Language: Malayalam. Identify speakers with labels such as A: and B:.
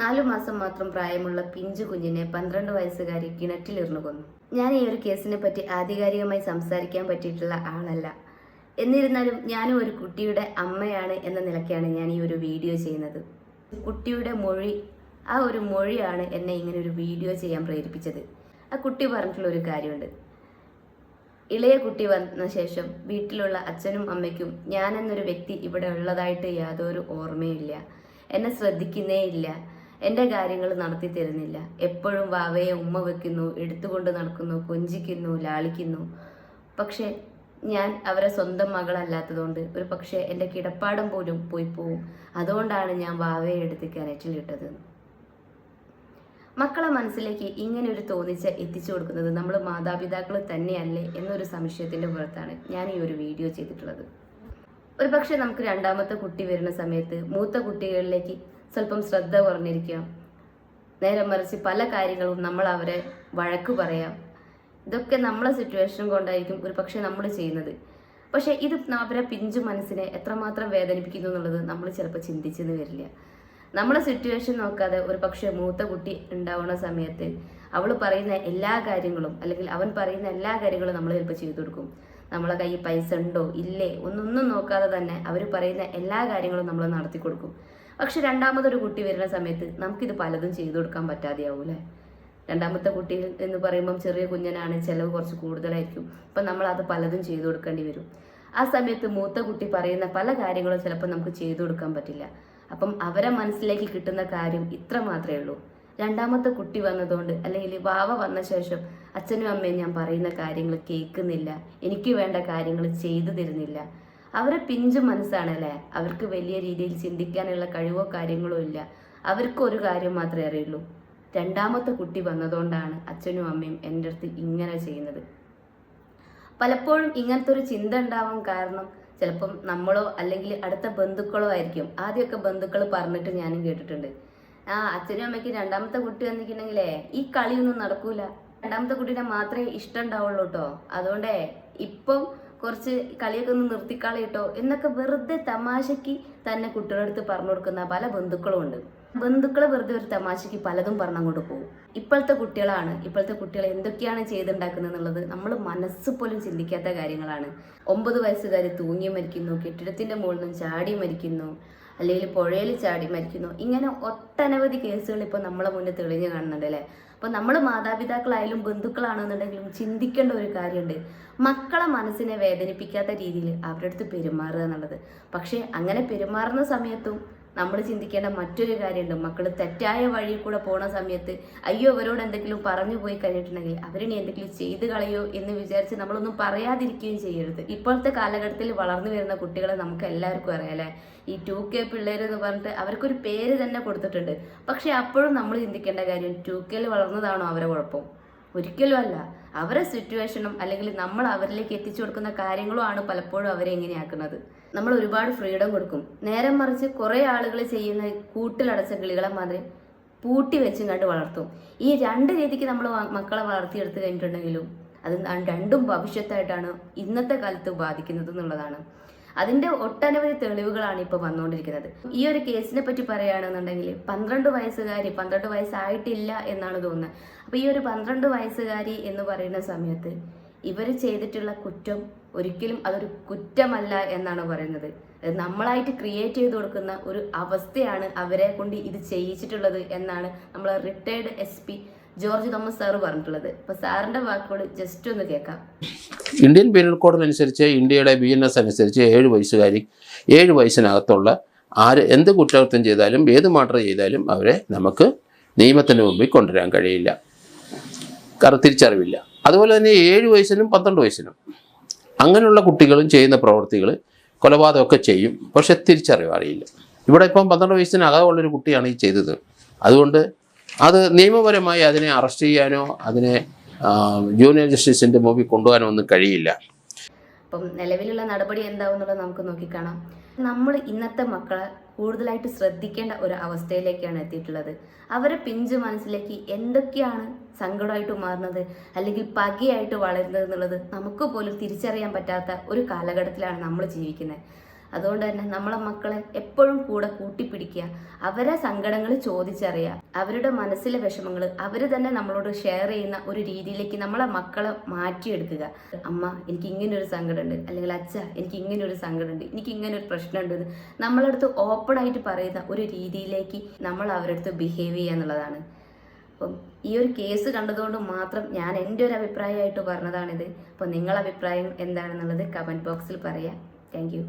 A: നാലു മാസം മാത്രം പ്രായമുള്ള പിഞ്ചു കുഞ്ഞിനെ പന്ത്രണ്ട് വയസ്സുകാരി കിണറ്റിലിരുന്നു കൊന്നു. ഞാൻ ഈ ഒരു കേസിനെ പറ്റി ആധികാരികമായി സംസാരിക്കാൻ പറ്റിയിട്ടുള്ള ആളല്ല. എന്നിരുന്നാലും ഞാനും ഒരു കുട്ടിയുടെ അമ്മയാണ് എന്ന നിലയ്ക്കാണ് ഞാൻ ഈ ഒരു വീഡിയോ ചെയ്യുന്നത്. കുട്ടിയുടെ മൊഴി ആ ഒരു മൊഴിയാണ് എന്നെ ഇങ്ങനെ ഒരു വീഡിയോ ചെയ്യാൻ പ്രേരിപ്പിച്ചത്. ആ കുട്ടി പറഞ്ഞിട്ടുള്ള ഒരു കാര്യമുണ്ട്. ഇളയ കുട്ടി വന്ന ശേഷം വീട്ടിലുള്ള അച്ഛനും അമ്മയ്ക്കും ഞാനെന്നൊരു വ്യക്തി ഇവിടെ ഉള്ളതായിട്ട് യാതൊരു ഓർമ്മയില്ല എന്നെ ശ്രദ്ധിക്കുന്നേ ഇല്ല എന്റെ കാര്യങ്ങൾ നടത്തി തരുന്നില്ല. എപ്പോഴും വാവയെ ഉമ്മ വെക്കുന്നു എടുത്തുകൊണ്ട് നടക്കുന്നു കൊഞ്ചിക്കുന്നു ലാളിക്കുന്നു. പക്ഷെ ഞാൻ അവരെ സ്വന്തം മകളല്ലാത്തതുകൊണ്ട് ഒരു പക്ഷേ എന്റെ കിടപ്പാടം പോലും പോയി പോവും. അതുകൊണ്ടാണ് ഞാൻ വാവയെ എടുത്ത് കിണറ്റിലിട്ടത് മക്കളെ മനസ്സിലേക്ക് ഇങ്ങനെ ഒരു തോന്നിച്ച എത്തിച്ചു കൊടുക്കുന്നത് നമ്മൾ മാതാപിതാക്കൾ തന്നെയല്ലേ എന്നൊരു സംശയത്തിന്റെ പുറത്താണ് ഞാൻ ഈ ഒരു വീഡിയോ ചെയ്തിട്ടുള്ളത്. ഒരു പക്ഷേ നമുക്ക് രണ്ടാമത്തെ കുട്ടി വരുന്ന സമയത്ത് മൂത്ത കുട്ടികളിലേക്ക് സ്വല്പം ശ്രദ്ധ കുറഞ്ഞിരിക്കാം. നേരെ മറിച്ച് പല കാര്യങ്ങളും നമ്മൾ അവരെ വഴക്ക് പറയാം. ഇതൊക്കെ നമ്മളെ സിറ്റുവേഷൻ കൊണ്ടായിരിക്കും ഒരു പക്ഷേ നമ്മൾ ചെയ്യുന്നത്. പക്ഷേ ഇത് അവരെ പിഞ്ചു മനസ്സിനെ എത്രമാത്രം വേദനിപ്പിക്കുന്നു എന്നുള്ളത് നമ്മൾ ചിലപ്പോൾ ചിന്തിച്ചെന്ന് വരില്ല. നമ്മളെ സിറ്റുവേഷൻ നോക്കാതെ ഒരു പക്ഷേ മൂത്ത കുട്ടി ഉണ്ടാവുന്ന സമയത്ത് അവൾ പറയുന്ന എല്ലാ കാര്യങ്ങളും അല്ലെങ്കിൽ അവൻ പറയുന്ന എല്ലാ കാര്യങ്ങളും നമ്മൾ ചിലപ്പോൾ ചെയ്തു കൊടുക്കും. നമ്മളെ കയ്യിൽ പൈസ ഉണ്ടോ? ഇല്ലേ? ഒന്നൊന്നും നോക്കാതെ തന്നെ അവർ പറയുന്ന എല്ലാ കാര്യങ്ങളും നമ്മൾ നടത്തി കൊടുക്കും. പക്ഷെ രണ്ടാമതൊരു കുട്ടി വരുന്ന സമയത്ത് നമുക്കിത് പലതും ചെയ്തു കൊടുക്കാൻ പറ്റാതെയാവൂലേ രണ്ടാമത്തെ കുട്ടി എന്ന് പറയുമ്പം ചെറിയ കുഞ്ഞനാണ് ചിലവ് കുറച്ച് കൂടുതലായിരിക്കും. അപ്പം നമ്മൾ അത് പലതും ചെയ്തു കൊടുക്കേണ്ടി വരും. ആ സമയത്ത് മൂത്ത കുട്ടി പറയുന്ന പല കാര്യങ്ങളും ചിലപ്പോൾ നമുക്ക് ചെയ്തു കൊടുക്കാൻ പറ്റില്ല. അപ്പം അവരെ മനസ്സിലേക്ക് കിട്ടുന്ന കാര്യം ഇത്ര മാത്രമേ ഉള്ളൂ. രണ്ടാമത്തെ കുട്ടി വന്നതുകൊണ്ട് അല്ലെങ്കിൽ വാവ വന്ന ശേഷം അച്ഛനും അമ്മയും ഞാൻ പറയുന്ന കാര്യങ്ങൾ കേൾക്കുന്നില്ല. എനിക്ക് വേണ്ട കാര്യങ്ങൾ ചെയ്തു തരുന്നില്ല. അവരെ പിഞ്ച് മനസ്സാണ് അല്ലേ അവർക്ക് വലിയ രീതിയിൽ ചിന്തിക്കാനുള്ള കഴിവോ കാര്യങ്ങളോ ഇല്ല. അവർക്ക് ഒരു കാര്യം മാത്രമേ അറിയുള്ളൂ. രണ്ടാമത്തെ കുട്ടി വന്നതുകൊണ്ടാണ് അച്ഛനും അമ്മയും എന്റെ അടുത്ത് ഇങ്ങനെ ചെയ്യുന്നത്. പലപ്പോഴും ഇങ്ങനത്തെ ഒരു ചിന്ത ഉണ്ടാവാൻ കാരണം ചിലപ്പം നമ്മളോ അല്ലെങ്കിൽ അടുത്ത ബന്ധുക്കളോ ആയിരിക്കും. ആദ്യമൊക്കെ ബന്ധുക്കൾ പറഞ്ഞിട്ട് ഞാനും കേട്ടിട്ടുണ്ട്. ആ അച്ഛനും അമ്മയ്ക്ക് രണ്ടാമത്തെ കുട്ടി വന്നിട്ടുണ്ടെങ്കിലേ ഈ കളിയൊന്നും നടക്കൂല. രണ്ടാമത്തെ കുട്ടീനെ മാത്രമേ ഇഷ്ടം ഉണ്ടാവുള്ളൂ കേട്ടോ. അതുകൊണ്ടേ ഇപ്പം കുറച്ച് കളിയൊക്കെ ഒന്ന് നിർത്തിക്കളയിട്ടോ എന്നൊക്കെ വെറുതെ തമാശയ്ക്ക് തന്നെ കുട്ടികളുടെ അടുത്ത് പറഞ്ഞു കൊടുക്കുന്ന പല ബന്ധുക്കളും ഉണ്ട്. ബന്ധുക്കളെ വെറുതെ ഒരു തമാശയ്ക്ക് പലതും പറഞ്ഞങ്ങോട്ട് പോകും. ഇപ്പോഴത്തെ കുട്ടികളാണ് ഇപ്പോഴത്തെ കുട്ടികൾ എന്തൊക്കെയാണ് ചെയ്തുണ്ടാക്കുന്നത് എന്നുള്ളത് നമ്മൾ മനസ്സ് പോലും ചിന്തിക്കാത്ത കാര്യങ്ങളാണ്. ഒമ്പത് വയസ്സുകാർ തൂങ്ങി മരിക്കുന്നു കെട്ടിടത്തിന്റെ മുകളിൽ നിന്ന് ചാടി മരിക്കുന്നു അല്ലെങ്കിൽ പുഴയിൽ ചാടി മരിക്കുന്നു. ഇങ്ങനെ ഒട്ടനവധി കേസുകൾ ഇപ്പോൾ നമ്മളെ മുന്നിൽ തെളിഞ്ഞു കാണുന്നുണ്ട് അല്ലേ? അപ്പോൾ നമ്മൾ മാതാപിതാക്കളായാലും ബന്ധുക്കളാണെന്നുണ്ടെങ്കിലും ചിന്തിക്കേണ്ട ഒരു കാര്യമുണ്ട്. മക്കളെ മനസ്സിനെ വേദനിപ്പിക്കാത്ത രീതിയിൽ അവരുടെ അടുത്ത് പെരുമാറുക എന്നുള്ളത്. പക്ഷേ അങ്ങനെ പെരുമാറുന്ന സമയത്തും നമ്മൾ ചിന്തിക്കേണ്ട മറ്റൊരു കാര്യമുണ്ട്. മക്കൾ തെറ്റായ വഴിയിൽ കൂടെ പോണ സമയത്ത് അയ്യോ അവരോട് എന്തെങ്കിലും പറഞ്ഞു പോയി കഴിഞ്ഞിട്ടുണ്ടെങ്കിൽ അവരിനി എന്തെങ്കിലും ചെയ്ത് കളയോ എന്ന് വിചാരിച്ച് നമ്മളൊന്നും പറയാതിരിക്കുകയും ചെയ്യരുത്. ഇപ്പോഴത്തെ കാലഘട്ടത്തിൽ വളർന്നു വരുന്ന കുട്ടികളെ നമുക്ക് എല്ലാവർക്കും അറിയാം അല്ലേ? ഈ ടു കെ പിള്ളേർ എന്ന് പറഞ്ഞിട്ട് അവർക്കൊരു പേര് തന്നെ കൊടുത്തിട്ടുണ്ട്. പക്ഷെ അപ്പോഴും നമ്മൾ ചിന്തിക്കേണ്ട കാര്യം ടു കെയിൽ വളർന്നതാണോ അവരെ കുഴപ്പം? ഒരിക്കലും അല്ല. അവരെ സിറ്റുവേഷനും അല്ലെങ്കിൽ നമ്മൾ അവരിലേക്ക് എത്തിച്ചു കൊടുക്കുന്ന കാര്യങ്ങളും ആണ് പലപ്പോഴും അവരെ എങ്ങനെയാക്കുന്നത് നമ്മൾ ഒരുപാട് ഫ്രീഡം കൊടുക്കും. നേരെ മറിച്ച് കുറേ ആളുകൾ ചെയ്യുന്ന കൂട്ടിലടച്ച കിളികളെ മാതിരി പൂട്ടി വെച്ചും കണ്ട് വളർത്തും. ഈ രണ്ട് രീതിക്ക് നമ്മൾ മക്കളെ വളർത്തിയെടുത്ത് കഴിഞ്ഞിട്ടുണ്ടെങ്കിലും അത് രണ്ടും ഭവിഷ്യത്തായിട്ടാണ് ഇന്നത്തെ കാലത്ത് ബാധിക്കുന്നത് എന്നുള്ളതാണ്. അതിന്റെ ഒട്ടനവധി തെളിവുകളാണ് ഇപ്പോൾ വന്നുകൊണ്ടിരിക്കുന്നത്. ഈ ഒരു കേസിനെ പറ്റി പറയുകയാണെന്നുണ്ടെങ്കിൽ പന്ത്രണ്ട് വയസ്സുകാരി പന്ത്രണ്ട് വയസ്സായിട്ടില്ല എന്നാണ് തോന്നുന്നത്. അപ്പോൾ ഈ ഒരു പന്ത്രണ്ട് വയസ്സുകാരി എന്ന് പറയുന്ന സമയത്ത് ഇവർ ചെയ്തിട്ടുള്ള കുറ്റം ഒരിക്കലും അതൊരു കുറ്റമല്ല എന്നാണ് പറയുന്നത്. നമ്മളായിട്ട് ക്രിയേറ്റ് ചെയ്ത് കൊടുക്കുന്ന ഒരു അവസ്ഥയാണ് അവരെ കൊണ്ട് ഇത് ചെയ്യിച്ചിട്ടുള്ളത് എന്നാണ് നമ്മൾ retired S George Thomas sir പറഞ്ഞിട്ടുള്ളത്. അപ്പൊ സാറിന്റെ വാക്കുകൾ ജസ്റ്റ് ഒന്ന് കേൾക്കാം.
B: ഇന്ത്യൻ പീനൽ കോഡിനനുസരിച്ച് ഇന്ത്യയുടെ ബി എൻ എസ് അനുസരിച്ച് ഏഴ് വയസ്സുകാരി ഏഴ് വയസ്സിനകത്തുള്ള ആര് എന്ത് കുറ്റകൃത്യം ചെയ്താലും ഏത് മർഡർ ചെയ്താലും അവരെ നമുക്ക് നിയമത്തിന് മുമ്പിൽ കൊണ്ടുവരാൻ കഴിയില്ല. കാരണം തിരിച്ചറിവില്ല. അതുപോലെ തന്നെ ഏഴ് വയസ്സിനും പന്ത്രണ്ട് വയസ്സിനും അങ്ങനെയുള്ള കുട്ടികളും ചെയ്യുന്ന പ്രവൃത്തികൾ കൊലപാതകമൊക്കെ ചെയ്യും. പക്ഷെ തിരിച്ചറിവ് അറിയില്ല. ഇവിടെ ഇപ്പം പന്ത്രണ്ട് വയസ്സിനകമുള്ളൊരു കുട്ടിയാണ് ഈ ചെയ്തത്. അതുകൊണ്ട് അത് നിയമപരമായി അതിനെ അറസ്റ്റ് ചെയ്യാനോ അതിനെ ജൂനിയർ ജസ്റ്റിസിന്റെ മുമ്പിൽ കൊണ്ടുപോകാനോ ഒന്നും കഴിയില്ല.
A: അപ്പം നിലവിലുള്ള നടപടി എന്താവും എന്നുള്ളത് നമുക്ക് നോക്കിക്കാണാം. നമ്മൾ ഇന്നത്തെ മക്കളെ കൂടുതലായിട്ട് ശ്രദ്ധിക്കേണ്ട ഒരു അവസ്ഥയിലേക്കാണ് എത്തിയിട്ടുള്ളത്. അവരെ പിഞ്ചു മനസ്സിലേക്ക് എന്തൊക്കെയാണ് സങ്കടമായിട്ട് മാറുന്നത് അല്ലെങ്കിൽ പകയായിട്ട് വളരുന്നത് എന്നുള്ളത് നമുക്ക് പോലും തിരിച്ചറിയാൻ പറ്റാത്ത ഒരു കാലഘട്ടത്തിലാണ് നമ്മൾ ജീവിക്കുന്നത്. അതുകൊണ്ട് തന്നെ നമ്മളെ മക്കളെ എപ്പോഴും കൂടെ കൂട്ടിപ്പിടിക്കുക. അവരെ സങ്കടങ്ങൾ ചോദിച്ചറിയുക. അവരുടെ മനസ്സിലെ വിഷമങ്ങൾ അവർ തന്നെ നമ്മളോട് ഷെയർ ചെയ്യുന്ന ഒരു രീതിയിലേക്ക് നമ്മളെ മക്കളെ മാറ്റിയെടുക്കുക. അമ്മ എനിക്ക് ഇങ്ങനെ ഒരു സങ്കടമുണ്ട്. അല്ലെങ്കിൽ അച്ഛ എനിക്ക് ഇങ്ങനെ ഒരു സങ്കടമുണ്ട്. എനിക്ക് ഇങ്ങനെ ഒരു പ്രശ്നമുണ്ട് നമ്മളടുത്ത് ഓപ്പൺ ആയിട്ട് പറയുന്ന ഒരു രീതിയിലേക്ക് നമ്മൾ അവരടുത്ത് ബിഹേവ് ചെയ്യുക എന്നുള്ളതാണ്. അപ്പം ഈ ഒരു കേസ് കണ്ടതുകൊണ്ട് മാത്രം ഞാൻ എന്റെ ഒരു അഭിപ്രായമായിട്ട് പറഞ്ഞതാണിത്. അപ്പോൾ നിങ്ങളുടെ അഭിപ്രായം എന്താണെന്നുള്ളത് കമന്റ് ബോക്സിൽ പറയാം താങ്ക്